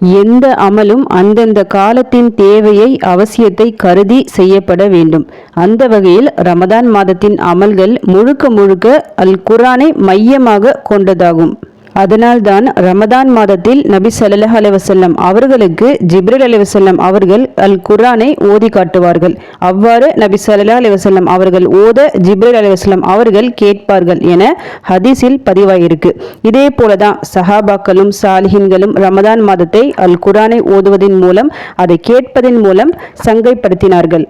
எந்த அமலும் அந்தந்த காலத்தின் தேவையை அவசியத்தை கருதி செய்யப்பட வேண்டும். அந்த வகையில் ரமதான் மாதத்தின் அமல்கள் முழுக்க முழுக்க அல் குரானை மையமாக கொண்டதாகும். அதனால்தான் ரமதான் மாதத்தில் நபி சல்லாஹ் அலைவசல்லம் அவர்களுக்கு ஜிப்ரில் அலைவசல்லம் அவர்கள் அல் குர்ஆனை ஓதி காட்டுவார்கள். அவ்வாறு நபி ஸல்லல்லாஹு அலைவசல்லம் அவர்கள் ஓத ஜிப்ரில் அலைவசல்லம் அவர்கள் கேட்பார்கள் என ஹதீஸில் பதிவாயிருக்கு. இதே போலதான் சஹாபாக்களும் சாலிஹின்களும் ரமதான் மாதத்தை அல் குரானை ஓதுவதன் மூலம் அதை கேட்பதன் மூலம் சங்கைப்படுத்தினார்கள்.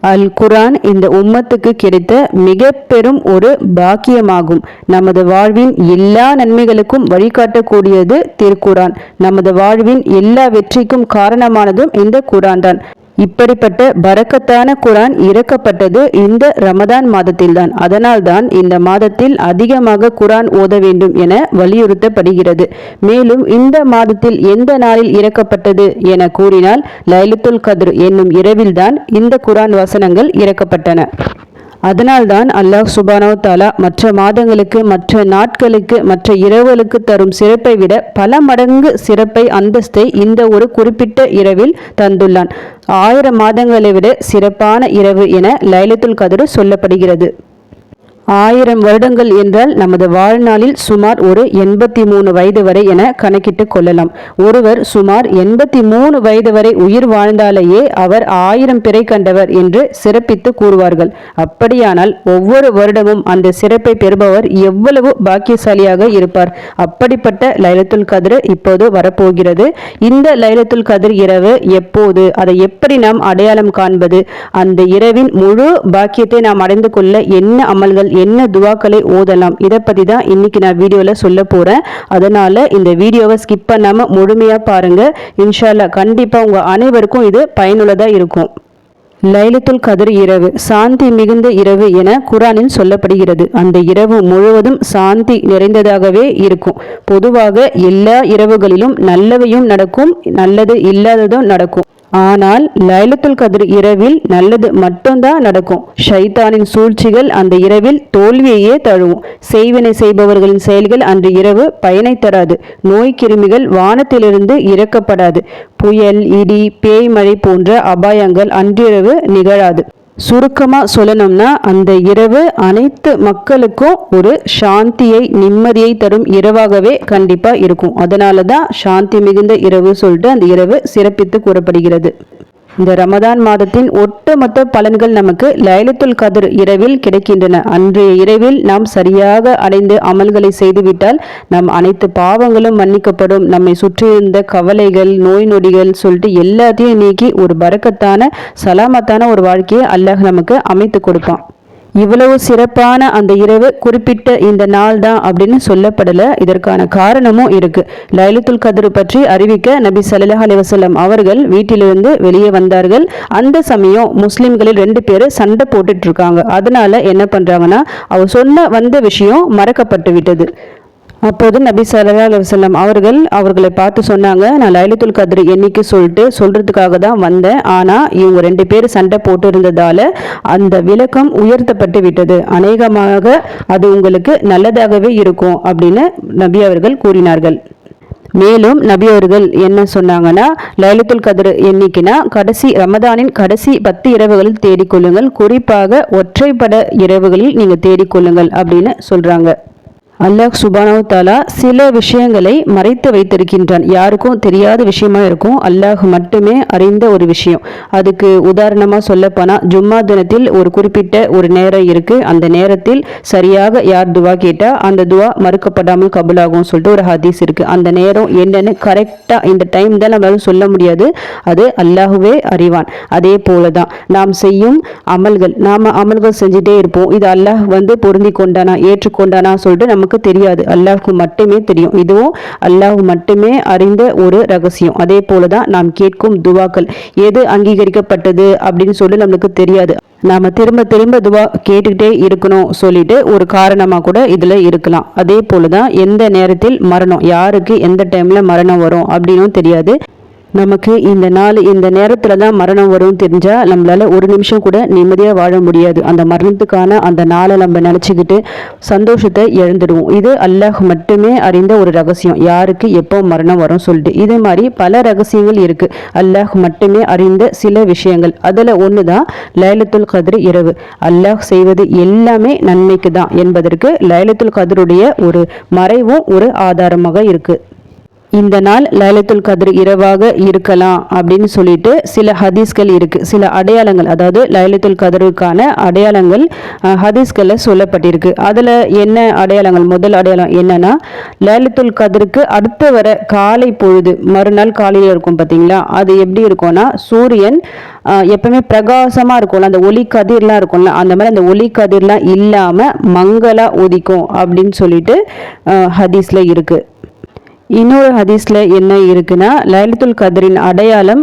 அல் குரான் இந்த உம்மத்துக்கு கிடைத்த மிக பெரும் ஒரு பாக்கியமாகும். நமது வாழ்வின் எல்லா நன்மைகளுக்கும் வழிகாட்டக்கூடியது திருக்குரான் நமது வாழ்வின் எல்லா வெற்றிக்கும் காரணமானதும் இந்த குரான் தான். இப்படிப்பட்ட பரக்கத்தான குரான் இறக்கப்பட்டது இந்த ரமதான் மாதத்தில்தான். அதனால்தான் இந்த மாதத்தில் அதிகமாக குரான் ஓத வேண்டும் என வலியுறுத்தப்படுகிறது. மேலும் இந்த மாதத்தில் எந்த நாளில் இறக்கப்பட்டது என கூறினால் லைலத்துல் கத்ர் என்னும் இரவில்தான் இந்த குரான் வசனங்கள் இறக்கப்பட்டன. அதனால்தான் அல்லாஹ் சுபானோ தாலா மற்ற மாதங்களுக்கு மற்ற நாட்களுக்கு மற்ற இரவுகளுக்கு தரும் சிறப்பை விட பல மடங்கு சிறப்பை அந்தஸ்தை இந்த ஒரு குறிப்பிட்ட இரவில் தந்துள்ளான். ஆயிரம் மாதங்களை விட சிறப்பான இரவு என லைலத்துல் கதிர் சொல்லப்படுகிறது. ஆயிரம் வருடங்கள் என்றால் நமது வாழ்நாளில் சுமார் ஒரு எண்பத்தி மூணு வயது வரை என கணக்கிட்டு கொள்ளலாம். ஒருவர் சுமார் எண்பத்தி மூணு வயது வரை உயிர் வாழ்ந்தாலேயே அவர் ஆயிரம் பிறை கண்டவர் என்று சிறப்பித்து கூறுவார்கள். அப்படியானால் ஒவ்வொரு வருடமும் அந்த சிறப்பை பெறுபவர் எவ்வளவு பாக்கியசாலியாக இருப்பார்? அப்படிப்பட்ட லைலத்துல் கதிர் இப்போது வரப்போகிறது. இந்த லைலத்துல் கதிர் இரவு எப்போது? அதை எப்படி நாம் அடையாளம் காண்பது? அந்த இரவின் முழு பாக்கியத்தை நாம் அடைந்து கொள்ள என்ன அமல்கள் என்ன துவாக்களை ஓதலாம்? இதை பற்றி தான் இன்னைக்கு நான் வீடியோவில் சொல்ல போகிறேன் அதனால் இந்த வீடியோவை ஸ்கிப் பண்ணாமல் முழுமையாக பாருங்கள் இன்ஷால்லா கண்டிப்பாக உங்கள் அனைவருக்கும் இது பயனுள்ளதாக இருக்கும். லைலத்துல் கதிர் இரவு சாந்தி மிகுந்த இரவு என குரானில் சொல்லப்படுகிறது. அந்த இரவு முழுவதும் சாந்தி நிறைந்ததாகவே இருக்கும். பொதுவாக எல்லா இரவுகளிலும் நல்லவையும் நடக்கும் நல்லது இல்லாததும் நடக்கும். ஆனால் லைலத்துல் கதிர் இரவில் நல்லது மட்டும்தான் நடக்கும். ஷைத்தானின் சூழ்ச்சிகள் அந்த இரவில் தோல்வியையே தழுவும். செய்வினை செய்பவர்களின் செயல்கள் அன்று இரவு பயனை தராது. நோய் கிருமிகள் வானத்திலிருந்து இறக்கப்படாது. புயல் இடி பேய் மழை போன்ற அபாயங்கள் அன்றிரவு நிகழாது. சுருக்கமாக சொல்லணும்னா அந்த இரவு அனைத்து மக்களுக்கும் ஒரு சாந்தியை நிம்மதியை தரும் இரவாகவே கண்டிப்பாக இருக்கும். அதனால தான் சாந்தி மிகுந்த இரவு சொல்லிட்டு அந்த இரவு சிறப்பித்து கூறப்படுகிறது. இந்த ரமதான் மாதத்தின் ஒட்டுமொத்த பலன்கள் நமக்கு லைலத்துல் கதிர் இரவில் கிடைக்கின்றன. அன்றைய இரவில் நாம் சரியாக அடைந்து அமல்களை செய்துவிட்டால் நம் அனைத்து பாவங்களும் மன்னிக்கப்படும். நம்மை சுற்றியிருந்த கவலைகள் நோய் நொடிகள் சொல்லிட்டு எல்லாத்தையும் நீக்கி ஒரு பறக்கத்தான சலாமத்தான ஒரு வாழ்க்கையை அல்லாஹ் நமக்கு அமைத்து கொடுப்பான். இவ்வளவு சிறப்பான அந்த இரவு குறிப்பிட்ட இந்த நாள் தான் அப்படின்னு சொல்லப்படலை. இதற்கான காரணமும் இருக்கு. லைலத்துல் கதிர் பற்றி அறிவிக்க நபி சல்லாஹ் அலிவசல்லம் அவர்கள் வீட்டிலிருந்து வெளியே வந்தார்கள். அந்த சமயம் முஸ்லிம்களில் ரெண்டு பேர் சண்டை போட்டுட்டு இருக்காங்க அதனால என்ன பண்றாங்கன்னா அவர் சொன்ன வந்த விஷயம் மறக்கப்பட்டு விட்டது. அப்போது நபி சல்லா அலுவலம் அவர்கள் அவர்களை பார்த்து சொன்னாங்க நான் லைலத்துல் கதிர் என்னைக்கு சொல்லிட்டு சொல்கிறதுக்காக தான் வந்தேன். ஆனால் இவங்க ரெண்டு பேர் சண்டை போட்டு இருந்ததால் அந்த விளக்கம் உயர்த்தப்பட்டு விட்டது. அநேகமாக அது உங்களுக்கு நல்லதாகவே இருக்கும் அப்படின்னு நபி அவர்கள் கூறினார்கள். மேலும் நபி அவர்கள் என்ன சொன்னாங்கன்னா லைலத்துல் கதிர் எண்ணிக்கைனா கடைசி ரமதானின் கடைசி பத்து இரவுகளில் தேடிக்கொள்ளுங்கள். குறிப்பாக ஒற்றைப்பட இரவுகளில் நீங்கள் தேடிக்கொள்ளுங்கள் அப்படின்னு சொல்கிறாங்க அல்லாஹ் சுபானவு தாலா சில விஷயங்களை மறைத்து வைத்திருக்கின்றான். யாருக்கும் தெரியாத விஷயமா இருக்கும். அல்லாஹ் மட்டுமே அறிந்த ஒரு விஷயம். அதுக்கு உதாரணமாக சொல்லப்போனால் ஜும்மா தினத்தில் ஒரு குறிப்பிட்ட ஒரு நேரம் இருக்குது அந்த நேரத்தில் சரியாக யார் துவா கேட்டால் அந்த துவா மறுக்கப்படாமல் கபுலாகும் சொல்லிட்டு ஒரு ஹதீஸ் இருக்குது அந்த நேரம் என்னன்னு கரெக்டாக இந்த டைம் தான் நம்மளால சொல்ல முடியாது. அது அல்லாஹுவே அறிவான். அதே போல தான் நாம் செய்யும் அமல்கள். நாம் அமல்கள் செஞ்சுட்டே இருப்போம். இது அல்லாஹ் வந்து பொருந்தி கொண்டானா ஏற்றுக்கொண்டானா சொல்லிட்டு நமக்கு நமக்கு தெரியாது. அல்லாஹ்வுக்கு மட்டுமே தெரியும். இதுவும் அல்லாஹ் மட்டுமே அறிந்த ஒரு ரகசியம். அதே போல தான் நாம் கேட்கும் துவாக்கள். எது அங்கீகரிக்கப்பட்டது அப்படின்னு சொல்லி நம்மளுக்கு தெரியாது. நாம திரும்ப திரும்ப துவா கேட்டுக்கிட்டே இருக்கணும் சொல்லிட்டு ஒரு காரணமாக கூட இதில் இருக்கலாம். அதே போல தான் எந்த நேரத்தில் மரணம் யாருக்கு எந்த டைமில் மரணம் வரும் அப்படின்னும் தெரியாது. நமக்கு இந்த நாள் இந்த நேரத்தில் தான் மரணம் வரும் தெரிஞ்சால் நம்மளால ஒரு நிமிஷம் கூட நிம்மதியாக வாழ முடியாது. அந்த மரணத்துக்கான அந்த நாளை நம்ம நினச்சிக்கிட்டு சந்தோஷத்தை இழந்துடுவோம். இது அல்லாஹ் மட்டுமே அறிந்த ஒரு ரகசியம். யாருக்கு எப்போ மரணம் வரும் சொல்லிட்டு. இதே மாதிரி பல ரகசியங்கள் இருக்கு. அல்லாஹ் மட்டுமே அறிந்த சில விஷயங்கள். அதில் ஒன்று தான் லைலத்துல் கதிர் இரவு. அல்லாஹ் செய்வது எல்லாமே நன்மைக்கு தான் என்பதற்கு லைலத்துல் கதிருடைய ஒரு மறைவும் ஒரு ஆதாரமாக இருக்கு. இந்த நாள் லைலத்துல் கதிர் இரவாக இருக்கலாம் அப்படின்னு சொல்லிட்டு சில ஹதீஸ்கள் இருக்கு. சில அடையாளங்கள் அதாவது லைலத்துல் கதிருக்கான அடையாளங்கள் ஹதீஸ்களில் சொல்லப்பட்டிருக்கு. அதில் என்ன அடையாளங்கள்? முதல் அடையாளம் என்னன்னா லைலத்துல் கதிருக்கு அடுத்து வர காலை பொழுது மறுநாள் காலையில் இருக்கும் பார்த்தீங்களா அது எப்படி இருக்கும்னா சூரியன் எப்பவுமே பிரகாசமாக இருக்கும்ல அந்த ஒளி கதிர்லாம் இருக்கும்ல அந்த மாதிரி அந்த ஒளி கதிர்லாம் இல்லாமல் மங்களாக உதிக்கும் அப்படின்னு சொல்லிட்டு ஹதீஸில் ஹதீஸ்ல இன்னொரு ஹதீஸில் என்ன இருக்குன்னா லைலத்துல் கதரின் அடையாளம்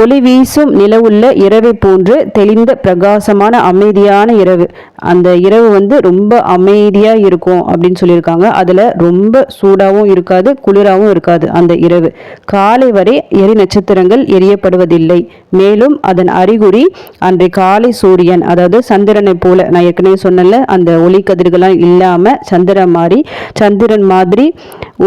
ஒளி வீசும் நிலவுள்ள இரவை போன்று தெளிந்த பிரகாசமான அமைதியான இரவு. அந்த இரவு வந்து ரொம்ப அமைதியாக இருக்கும் அப்படின்னு சொல்லியிருக்காங்க. அதில் ரொம்ப சூடாகவும் இருக்காது குளிராகவும் இருக்காது அந்த இரவு. காலை வரை எரி நட்சத்திரங்கள் எரியப்படுவதில்லை. மேலும் அதன் அறிகுறி அன்றைய காலை சூரியன் அதாவது சந்திரனை போல நான் ஏற்கனவே சொன்னல அந்த ஒளி கதிர்கள்லாம் இல்லாமல் சந்திரன் மாதிரி சந்திரன் மாதிரி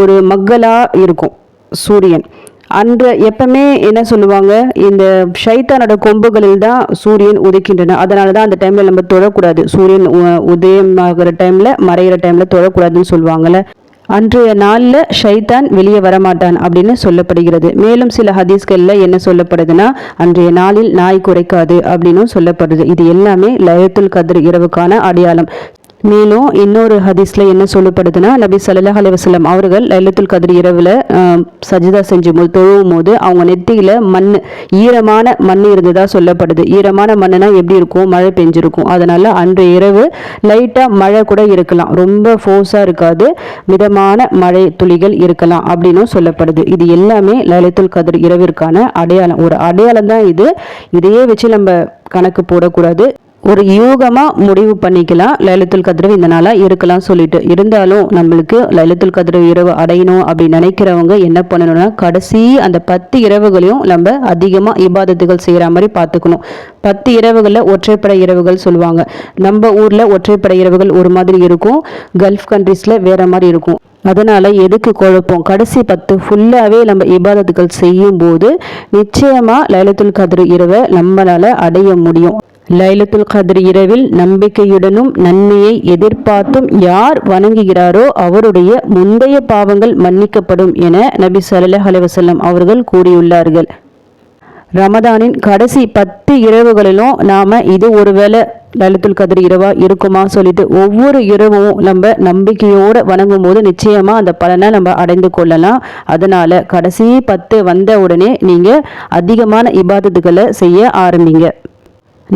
ஒரு மக்களாக இருக்கும் சூரியன். அன்று எப்பவுமே என்ன சொல்லுவாங்க இந்த ஷைத்தானோட கொம்புகளில் தான் சூரியன் உதிக்கின்றன. அதனால தான் அந்த டைம்ல நம்ம தொழக்கூடாது சூரியன் உ- உதயமாகிற டைம்ல மறையிற டைம்ல தொழக்கூடாதுன்னு சொல்லுவாங்கல்ல. அன்றைய நாளில் ஷைத்தான் வெளியே வரமாட்டான் அப்படின்னு சொல்லப்படுகிறது. மேலும் சில ஹதீஸ்களில் என்ன சொல்லப்படுதுன்னா அன்றைய நாளில் நாய் குறைக்காது அப்படின்னும் சொல்லப்படுது. இது எல்லாமே லயத்துல் கதிர் இரவுக்கான அடையாளம். மேலும் இன்னொரு ஹதீஸில் என்ன சொல்லப்படுதுன்னா நபி சல்லாஹ் அலுவலம் அவர்கள் லைலத்துல் கதிர் இரவில் சஜிதா செஞ்சு போது தொழுவும் போது அவங்க நெத்தியில் மண் ஈரமான மண் இருந்ததாக சொல்லப்படுது. ஈரமான மண்ணுனா எப்படி இருக்கும்? மழை பெஞ்சிருக்கும். அதனால் அன்று இரவு லைட்டாக மழை கூட இருக்கலாம். ரொம்ப ஃபோர்ஸாக இருக்காது. மிதமான மழை துளிகள் இருக்கலாம் அப்படின்னும் சொல்லப்படுது. இது எல்லாமே லைலத்துல் கதிர் இரவிற்கான அடையாளம். ஒரு அடையாளம் தான் இது. இதையே வச்சு நம்ம கணக்கு போடக்கூடாது. ஒரு யூகமாக முடிவு பண்ணிக்கலாம். லலித்துல் கதிரவு இந்த நாளாக இருக்கலாம் சொல்லிட்டு. இருந்தாலும் நம்மளுக்கு லலித்துல் கதிரவு இரவு அடையணும் அப்படின்னு நினைக்கிறவங்க என்ன பண்ணணும்னா கடைசி அந்த பத்து இரவுகளையும் நம்ம அதிகமாக இபாதத்துகள் செய்கிற மாதிரி பார்த்துக்கணும். பத்து இரவுகளில் ஒற்றைப்படை இரவுகள் சொல்லுவாங்க. நம்ம ஊரில் ஒற்றைப்படை இரவுகள் ஒரு மாதிரி இருக்கும். கல்ஃப் கண்ட்ரீஸில் வேறு மாதிரி இருக்கும். அதனால் எதுக்கு குழப்பம்? கடைசி பத்து ஃபுல்லாகவே நம்ம இபாதத்துகள் செய்யும் போது நிச்சயமாக லைலத்துல் கதிர் இரவை நம்மளால அடைய முடியும். லைலத்துல் கதிர் இரவில் நம்பிக்கையுடனும் நன்மையை எதிர்பார்த்தும் யார் வணங்குகிறாரோ அவருடைய முந்தைய பாவங்கள் மன்னிக்கப்படும் என நபி சல்லாஹ் அலைவசல்லம் அவர்கள் கூறியுள்ளார்கள். ரமதானின் கடைசி பத்து இரவுகளிலும் நாம இது ஒருவேளை லலித்துல் கதிர் இரவா இருக்குமா சொல்லிட்டு ஒவ்வொரு இரவும் நம்ம நம்பிக்கையோடு வணங்கும் போது நிச்சயமா அந்த பலனை நம்ம அடைந்து கொள்ளலாம். அதனால கடைசி பத்து வந்த உடனே நீங்க அதிகமான இபாதத்துக்களை செய்ய ஆரம்பிங்க.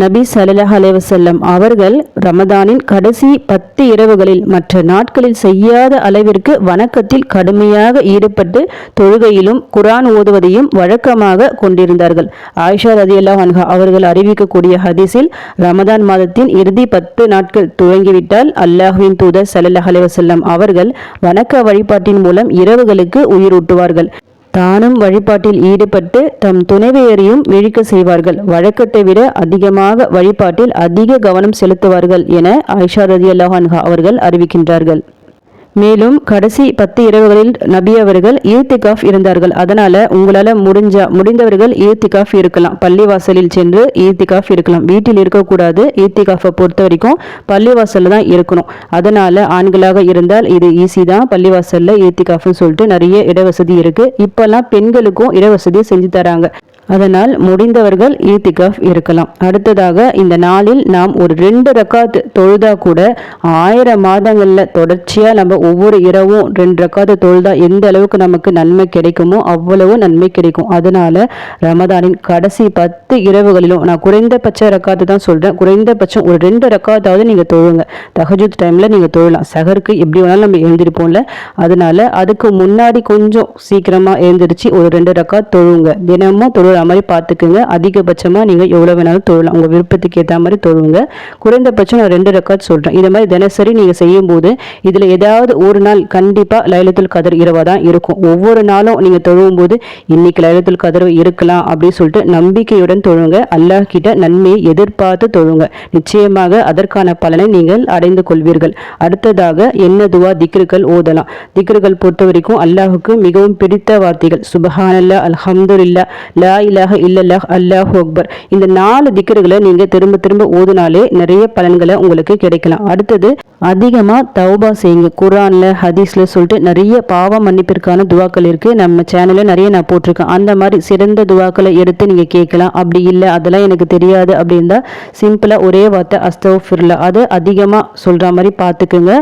நபி ஸல்லல்லாஹு அலைவசல்லம் அவர்கள் ரமதானின் கடைசி பத்து இரவுகளில் மற்ற நாட்களில் செய்யாத அளவிற்கு வணக்கத்தில் கடுமையாக ஈடுபட்டு தொழுகையிலும் குரான் ஓதுவதையும் வழக்கமாக கொண்டிருந்தார்கள். ஆயிஷா ரதியல்லாஹு அன்ஹா அவர்கள் அறிவிக்கக்கூடிய ஹதீஸில் ரமதான் மாதத்தின் இறுதி பத்து நாட்கள் துவங்கிவிட்டால் அல்லாஹ்வின் தூதர் ஸல்லல்லாஹு அலைவசல்லம் அவர்கள் வணக்க வழிபாட்டின் மூலம் இரவுகளுக்கு உயிரூட்டுவார்கள். தானும் வழிபாட்டில் ஈடுபட்டு தம் துணைவியரையும் விழிக்க செய்வார்கள். வழக்கத்தை விட அதிகமாக வழிபாட்டில் அதிக கவனம் செலுத்துவார்கள் என ஆயிஷா ரதி அன்ஹா அவர்கள் அறிவிக்கின்றார்கள். மேலும் கடைசி பத்து இரவுகளில் நபி அவர்கள் ஈர்த்திகாஃப் இருந்தார்கள். அதனால உங்களால் முடிஞ்சா முடிந்தவர்கள் ஈர்த்திகாஃப் இருக்கலாம். பள்ளிவாசலில் சென்று ஈர்த்திகாஃப் இருக்கலாம். வீட்டில் இருக்கக்கூடாது ஈர்த்திகாஃபை பொறுத்த வரைக்கும் பள்ளிவாசலில் தான் இருக்கணும். அதனால ஆண்களாக இருந்தால் இது ஈஸி தான். பள்ளிவாசலில் ஈர்த்திகாஃப்னு சொல்லிட்டு நிறைய இடவசதி இருக்கு. இப்பெல்லாம் பெண்களுக்கும் இடவசதி செஞ்சு தராங்க. அதனால் முடிந்தவர்கள் ஈத்திகாஃப் இருக்கலாம். அடுத்ததாக இந்த நாளில் நாம் ஒரு ரெண்டு ரக்காத்து தொழுதா கூட ஆயிரம் மாதங்களில் தொடர்ச்சியாக நம்ம ஒவ்வொரு இரவும் ரெண்டு ரக்காத்து தொழுதா எந்த அளவுக்கு நமக்கு நன்மை கிடைக்குமோ அவ்வளவு நன்மை கிடைக்கும். அதனால ரமதானின் கடைசி பத்து இரவுகளிலும் நான் குறைந்தபட்ச ரக்காத்து தான் சொல்கிறேன் குறைந்தபட்சம் ஒரு ரெண்டு ரக்காத்தாவது நீங்கள் தொழுங்க. தகஜூத் டைமில் நீங்கள் தொழலாம். சகருக்கு எப்படி வேணாலும் நம்ம எழுந்திருப்போம்ல. அதனால அதுக்கு முன்னாடி கொஞ்சம் சீக்கிரமாக எழுந்திருச்சு ஒரு ரெண்டு ரக்கா தொழுங்க. தினமும் தொழுற மாதிரி பார்த்துக்குங்க. அதிகபட்சமாக நீங்கள் எவ்வளோ வேணாலும் தொழலாம். உங்கள் விருப்பத்துக்கு ஏற்ற மாதிரி தொழுங்க. குறைந்தபட்சம் நான் ரெண்டு ரெக்கார்ட் சொல்கிறேன் இதை மாதிரி தினசரி நீங்கள் செய்யும்போது இதில் ஏதாவது ஒரு நாள் கண்டிப்பாக லைலத்துல் கதர் இரவாக தான் இருக்கும். ஒவ்வொரு நாளும் நீங்கள் தொழுவும் போது இன்னைக்கு லைலத்துல் கதர் இருக்கலாம் அப்படின்னு சொல்லிட்டு நம்பிக்கையுடன் தொழுங்க. அல்லாஹ் கிட்ட நன்மையை எதிர்பார்த்து தொழுங்க. நிச்சயமாக அதற்கான பலனை நீங்கள் அடைந்து கொள்வீர்கள். அடுத்ததாக என்ன துவா? திக்ருகள் ஓதலாம். திக்ருகள் பொறுத்த வரைக்கும் அல்லாஹுக்கு மிகவும் பிடித்த வார்த்தைகள். சுபஹானல்லா அல்ஹம்துல்லா லா இலாஹ இல்லல்லாஹ் அல்லாஹ் அக்பர். இந்த நாலு திக்ருகளை நீங்கள் திரும்ப திரும்ப ஓதுனாலே நிறைய பலன்களை உங்களுக்கு கிடைக்கலாம். அடுத்தது அதிகமாக தௌபா செய்யுங்க. குரானில் ஹதீஸில் சொல்லிட்டு நிறைய பாவ மன்னிப்பிற்கான துவாக்கள் இருக்குது நம்ம சேனலில் நிறைய நான் போட்டிருக்கேன். அந்த மாதிரி சிறந்த துவாக்களை எடுத்து நீங்கள் கேட்கலாம். அப்படி இல்லை அதெல்லாம் எனக்கு தெரியாது அப்படின்னா சிம்பிளாக ஒரே வார்த்தை அஸ்தோஃபிர்ல அது அதிகமாக சொல்கிற மாதிரி பார்த்துக்குங்க.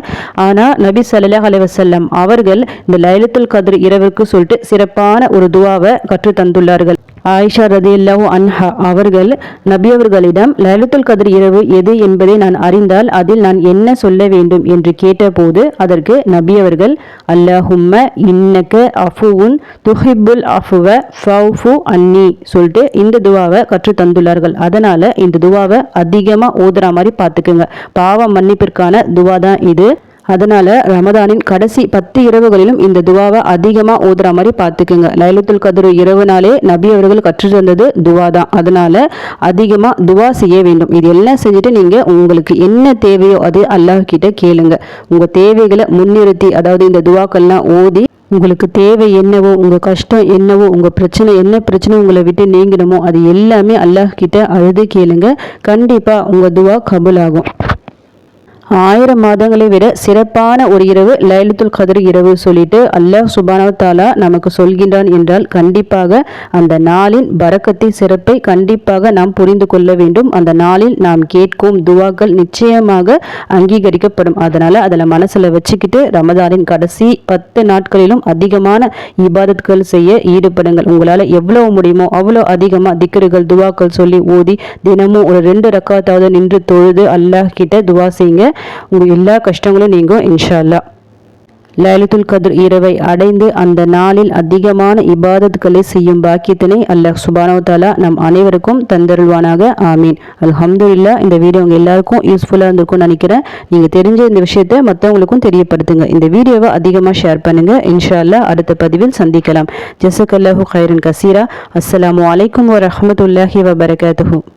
ஆனால் நபி சல்லாஹ் அலைவசல்லம் அவர்கள் இந்த லைலத்துல் கதிர் இரவுக்கு சொல்லிட்டு சிறப்பான ஒரு துவாவை கற்றுத்தந்துள்ளார்கள். ஆயிஷா ஆயிஷா ரதியல்லாஹு அன்ஹா அவர்கள் நபி அவர்களிடம் லலித்துல் கதிர் இரவு எது என்பதை நான் அறிந்தால் அதில் நான் என்ன சொல்ல வேண்டும்? என்று கேட்டபோது அதற்கு நபி அவர்கள் அல்லாஹும்ம இன்னக்க அஃபுவுன் துஹிபுல் அஃபுவ ஃபவுஃபு அன்னி சொல்லிட்டு இந்த துவாவை கற்று தந்துள்ளார்கள். அதனால இந்த துவாவை அதிகமாக ஓதுற மாதிரி பார்த்துக்குங்க. பாவ மன்னிப்பிற்கான துவா தான் இது. அதனால ரமதானின் கடைசி பத்து இரவுகளிலும் இந்த துவாவை அதிகமாக ஓதுற மாதிரி பார்த்துக்குங்க. லைலத்துல் கதிர் இரவு நாளே நபி அவர்கள் கற்று தந்தது துவா தான். அதனால அதிகமாக துவா செய்ய வேண்டும். இது எல்லாம் செஞ்சுட்டு நீங்கள் உங்களுக்கு என்ன தேவையோ அது அல்லாஹ் கிட்ட கேளுங்க. உங்கள் தேவைகளை முன்னிறுத்தி அதாவது இந்த துவாக்கள்லாம் ஓதி உங்களுக்கு தேவை என்னவோ உங்கள் கஷ்டம் என்னவோ உங்கள் பிரச்சனை என்ன பிரச்சனை உங்களை விட்டு நீங்கணுமோ அது எல்லாமே அல்லாஹ் கிட்ட அழுது கேளுங்க. கண்டிப்பாக உங்கள் துவா கபுல் ஆகும் ஆயிரம் மாதங்களை விட சிறப்பான ஒரு இரவு லைலத்துல் கதிர் இரவு சொல்லிட்டு அல்லாஹ் சுபானவ தாலா நமக்கு சொல்கின்றான் என்றால் கண்டிப்பாக அந்த நாளின் பறக்கத்தை சிறப்பை கண்டிப்பாக நாம் புரிந்து கொள்ள வேண்டும். அந்த நாளில் நாம் கேட்கும் துவாக்கள் நிச்சயமாக அங்கீகரிக்கப்படும். அதனால அதில் மனசில் வச்சுக்கிட்டு ரமதானின் கடைசி பத்து நாட்களிலும் அதிகமான இபாதத்கள் செய்ய ஈடுபடுங்கள். உங்களால் எவ்வளவு முடியுமோ அவ்வளோ அதிகமாக திக்கர்கள் துவாக்கள் சொல்லி ஊதி தினமும் ஒரு ரெண்டு ரக்காத்தாவது நின்று தொழுது அல்லாஹ் கிட்ட துவா செய்யுங்க. உங்கள் எல்லா கஷ்டங்களும் நீங்கும் இன்ஷால்லா லைலத்துல் கதிர் இரவை அடைந்து அந்த நாளில் அதிகமான இபாதத்களை செய்யும் பாக்கியத்தினை அல்லாஹ் சுபானவத்தாலா நம் அனைவருக்கும் தந்தருள்வானாக. ஆமீன். இல்லா இந்த வீடியோ உங்கள் எல்லாருக்கும் யூஸ்ஃபுல்லாக இருந்திருக்கும்னு நினைக்கிறேன். நீங்கள் தெரிஞ்ச இந்த விஷயத்தை மற்றவங்களுக்கும் தெரியப்படுத்துங்க. இந்த வீடியோவை அதிகமாக ஷேர் பண்ணுங்கள் இன்ஷால்லா அடுத்த பதிவில் சந்திக்கலாம். ஜசக் அல்லாஹூ ஹைரன் கசீரா. அஸ்லாம் வலைக்கம் வரமத்துல்லாஹி வபரகாத்து